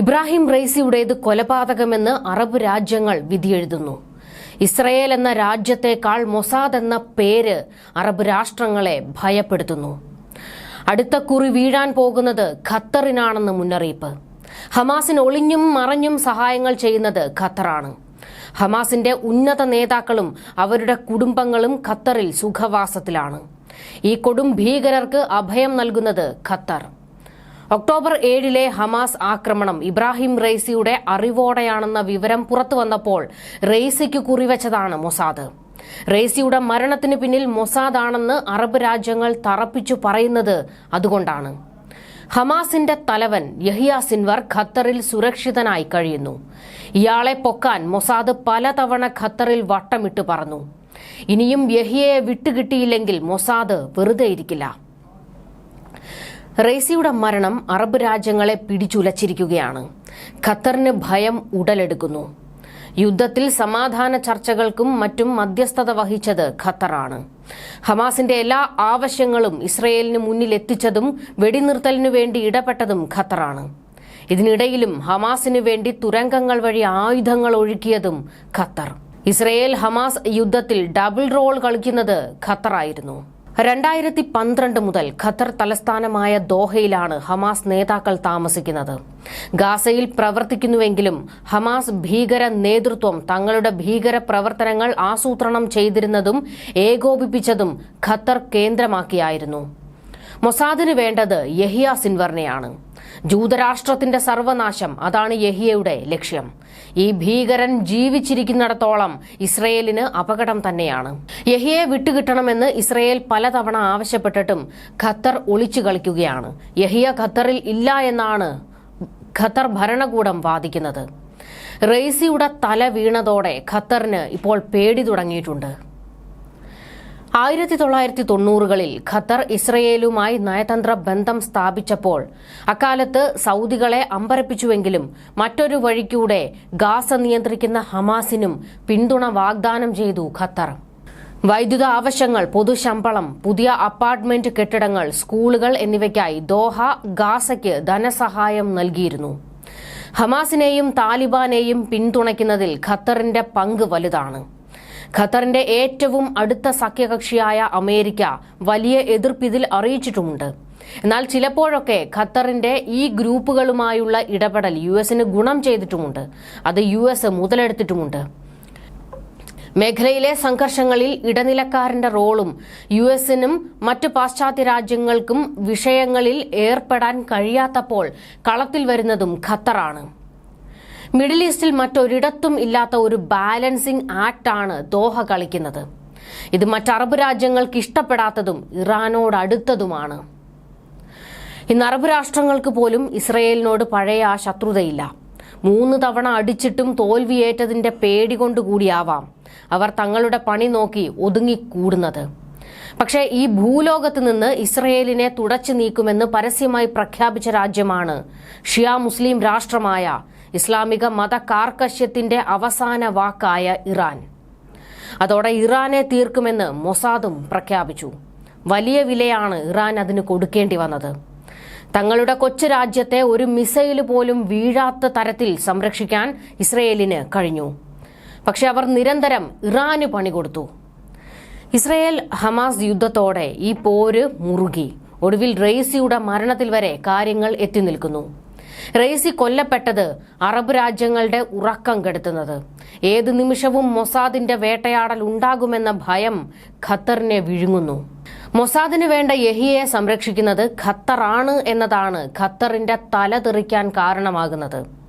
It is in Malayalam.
ഇബ്രാഹിം റൈസിയുടേത് കൊലപാതകമെന്ന് അറബ് രാജ്യങ്ങൾ വിധിയെഴുതുന്നു. ഇസ്രയേൽ എന്ന രാജ്യത്തേക്കാൾ മൊസാദ് എന്ന പേര് അറബ് രാഷ്ട്രങ്ങളെ ഭയപ്പെടുത്തുന്നു. അടുത്ത കുറി വീഴാൻ പോകുന്നത് ഖത്തറിനാണെന്ന് മുന്നറിയിപ്പ്. ഹമാസിന് ഒളിഞ്ഞും മറഞ്ഞും സഹായങ്ങൾ ചെയ്യുന്നത് ഖത്തറാണ്. ഹമാസിന്റെ ഉന്നത നേതാക്കളും അവരുടെ കുടുംബങ്ങളും ഖത്തറിൽ സുഖവാസത്തിലാണ്. ഈ കൊടും ഭീകരർക്ക് അഭയം നൽകുന്നത് ഖത്തർ. ഒക്ടോബർ ഏഴിലെ ഹമാസ് ആക്രമണം ഇബ്രാഹിം റെയ്സിയുടെ അറിവോടെയാണെന്ന വിവരം പുറത്തുവന്നപ്പോൾ റെയ്സിക്ക് കുറിവെച്ചതാണ് മൊസാദ്. റെയ്സിയുടെ മരണത്തിന് പിന്നിൽ മൊസാദാണെന്ന് അറബ് രാജ്യങ്ങൾ തറപ്പിച്ചു പറയുന്നത് അതുകൊണ്ടാണ്. ഹമാസിന്റെ തലവൻ യഹിയ സിൻവർ ഖത്തറിൽ സുരക്ഷിതനായി കഴിയുന്നു. ഇയാളെ പൊക്കാൻ മൊസാദ് പലതവണ ഖത്തറിൽ വട്ടമിട്ട് പറഞ്ഞു ഇനിയും യഹിയയെ വിട്ടുകിട്ടിയില്ലെങ്കിൽ മൊസാദ് വെറുതെ ഇരിക്കില്ല റെയ്സിയുടെ മരണം അറബ് രാജ്യങ്ങളെ പിടിച്ചുലച്ചിരിക്കുകയാണ്. ഖത്തറിന് ഭയം ഉടലെടുക്കുന്നു. യുദ്ധത്തിൽ സമാധാന ചർച്ചകൾക്കും മറ്റും മധ്യസ്ഥത വഹിച്ചത് ഖത്തറാണ്. ഹമാസിന്റെ എല്ലാ ആവശ്യങ്ങളും ഇസ്രയേലിന് മുന്നിലെത്തിച്ചതും വെടിനിർത്തലിനു വേണ്ടി ഇടപെട്ടതും ഖത്തറാണ്. ഇതിനിടയിലും ഹമാസിനു വേണ്ടി തുരങ്കങ്ങൾ വഴി ആയുധങ്ങൾ ഒഴുക്കിയതും ഖത്തർ. ഇസ്രയേൽ ഹമാസ് യുദ്ധത്തിൽ ഡബിൾ റോൾ കളിക്കുന്നത് ഖത്തറായിരുന്നു. രണ്ടായിരത്തി പന്ത്രണ്ട് മുതൽ ഖത്തർ തലസ്ഥാനമായ ദോഹയിലാണ് ഹമാസ് നേതാക്കൾ താമസിക്കുന്നത്. ഗാസയിൽ പ്രവർത്തിക്കുന്നുവെങ്കിലും ഹമാസ് ഭീകര നേതൃത്വം തങ്ങളുടെ ഭീകര പ്രവർത്തനങ്ങൾ ആസൂത്രണം ചെയ്തിരുന്നതും ഏകോപിപ്പിച്ചതും ഖത്തർ കേന്ദ്രമാക്കിയായിരുന്നു. മൊസാദിന് വേണ്ടത് യഹിയ സിൻവറിനെയാണ്. ജൂതരാഷ്ട്രത്തിന്റെ സർവനാശം അതാണ് യഹിയയുടെ ലക്ഷ്യം. ഈ ഭീകരൻ ജീവിച്ചിരിക്കുന്നിടത്തോളം ഇസ്രയേലിന് അപകടം തന്നെയാണ്. യഹിയെ വിട്ടുകിട്ടണമെന്ന് ഇസ്രയേൽ പലതവണ ആവശ്യപ്പെട്ടിട്ടും ഖത്തർ ഒളിച്ചു കളിക്കുകയാണ്. യഹിയ ഖത്തറിൽ ഇല്ല എന്നാണ് ഖത്തർ ഭരണകൂടം വാദിക്കുന്നത്. റെയ്സിയുടെ തല വീണതോടെ ഖത്തറിന് ഇപ്പോൾ പേടി തുടങ്ങിയിട്ടുണ്ട്. ആയിരത്തി തൊള്ളായിരത്തി തൊണ്ണൂറുകളിൽ ഖത്തർ ഇസ്രയേലുമായി നയതന്ത്ര ബന്ധം സ്ഥാപിച്ചപ്പോൾ അക്കാലത്ത് സൗദികളെ അമ്പരപ്പിച്ചുവെങ്കിലും മറ്റൊരു വഴിക്കൂടെ ഗാസ നിയന്ത്രിക്കുന്ന ഹമാസിനും പിന്തുണ വാഗ്ദാനം ചെയ്തു ഖത്തർ. വൈദ്യുത ആവശ്യങ്ങൾ പൊതുശമ്പളം പുതിയ അപ്പാർട്ട്മെന്റ് കെട്ടിടങ്ങൾ സ്കൂളുകൾ എന്നിവയ്ക്കായി ദോഹ ഗാസയ്ക്ക് ധനസഹായം നൽകിയിരുന്നു. ഹമാസിനെയും താലിബാനെയും പിന്തുണയ്ക്കുന്നതിൽ ഖത്തറിന്റെ പങ്ക് വലുതാണ്. ഖത്തറിന്റെ ഏറ്റവും അടുത്ത സഖ്യകക്ഷിയായ അമേരിക്ക വലിയ എതിർപ്പിതിൽ അറിയിച്ചിട്ടുമുണ്ട്. എന്നാൽ ചിലപ്പോഴൊക്കെ ഖത്തറിന്റെ ഈ ഗ്രൂപ്പുകളുമായുള്ള ഇടപെടൽ യു എസിന് ഗുണം ചെയ്തിട്ടുമുണ്ട്. അത് യു എസ് മുതലെടുത്തിട്ടുമുണ്ട്. മേഖലയിലെ സംഘർഷങ്ങളിൽ ഇടനിലക്കാരന്റെ റോളും യു എസിനും മറ്റു പാശ്ചാത്യ രാജ്യങ്ങൾക്കും വിഷയങ്ങളിൽ ഏർപ്പെടാൻ കഴിയാത്തപ്പോൾ കളത്തിൽ വരുന്നതും ഖത്തറാണ്. മിഡിൽ ഈസ്റ്റിൽ മറ്റൊരിടത്തും ഇല്ലാത്ത ഒരു ബാലൻസിംഗ് ആക്ടാണ് ദോഹ കളിക്കുന്നത്. ഇത് മറ്റ് അറബ് രാജ്യങ്ങൾക്ക് ഇഷ്ടപ്പെടാത്തതും ഇറാനോട് അടുത്തതുമാണ്. ഇന്ന് അറബ് രാഷ്ട്രങ്ങൾക്ക് പോലും ഇസ്രയേലിനോട് പഴയ ആ ശത്രുതയില്ല. മൂന്ന് തവണ അടിച്ചിട്ടും തോൽവിയേറ്റതിന്റെ പേടി കൊണ്ടുകൂടിയാവാം അവർ തങ്ങളുടെ പണി നോക്കി ഒതുങ്ങിക്കൂടുന്നത്. പക്ഷേ ഈ ഭൂലോകത്ത് നിന്ന് ഇസ്രയേലിനെ തുടച്ചു നീക്കുമെന്ന് പരസ്യമായി പ്രഖ്യാപിച്ച രാജ്യമാണ് ഷിയ മുസ്ലിം രാഷ്ട്രമായ ഇസ്ലാമിക മത കാർക്കശ്യത്തിന്റെ അവസാന വാക്കായ ഇറാൻ. അതോടെ ഇറാനെ തീർക്കുമെന്ന് മൊസാദും പ്രഖ്യാപിച്ചു. വലിയ വിലയാണ് ഇറാൻ അതിന് കൊടുക്കേണ്ടി വന്നത്. തങ്ങളുടെ കൊച്ചു രാജ്യത്തെ ഒരു മിസൈൽ പോലും വീഴാത്ത തരത്തിൽ സംരക്ഷിക്കാൻ ഇസ്രയേലിന് കഴിഞ്ഞു. പക്ഷെ അവർ നിരന്തരം ഇറാന് പണി കൊടുത്തു. ഇസ്രയേൽ ഹമാസ് യുദ്ധത്തോടെ ഈ പോര് മുറുകി. ഒടുവിൽ റെയ്സിയുടെ മരണത്തിൽ വരെ കാര്യങ്ങൾ എത്തി നിൽക്കുന്നു. റെയ്സി കൊല്ലപ്പെട്ടത് അറബ് രാജ്യങ്ങളുടെ ഉറക്കം കെടുത്തുന്നത്. ഏത് നിമിഷവും മൊസാദിന്റെ വേട്ടയാടൽ ഉണ്ടാകുമെന്ന ഭയം ഖത്തറിനെ വിഴുങ്ങുന്നു. മൊസാദിന് വേണ്ട യഹിയെ സംരക്ഷിക്കുന്നത് ഖത്തറാണ് എന്നതാണ് ഖത്തറിന്റെ തല തെറിക്കാൻ കാരണമാകുന്നത്.